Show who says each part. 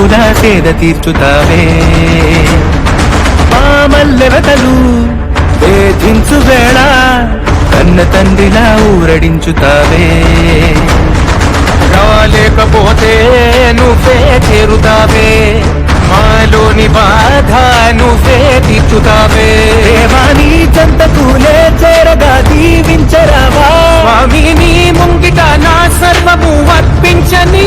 Speaker 1: దిక్కున సేద తీర్చుతావే. మామల్లెవతలు వేధించు వేళ కన్న తండ్రిలా ఊరడించుతావే. రాలేకపోతే నువ్వే చేరుతావే. మాలోని బాధ నువ్వే తీర్చుతావే. వాణి చెంతకులే చేరగా దీవించరావా. స్వామిని ముంగిట నా సర్వము అర్పించనీ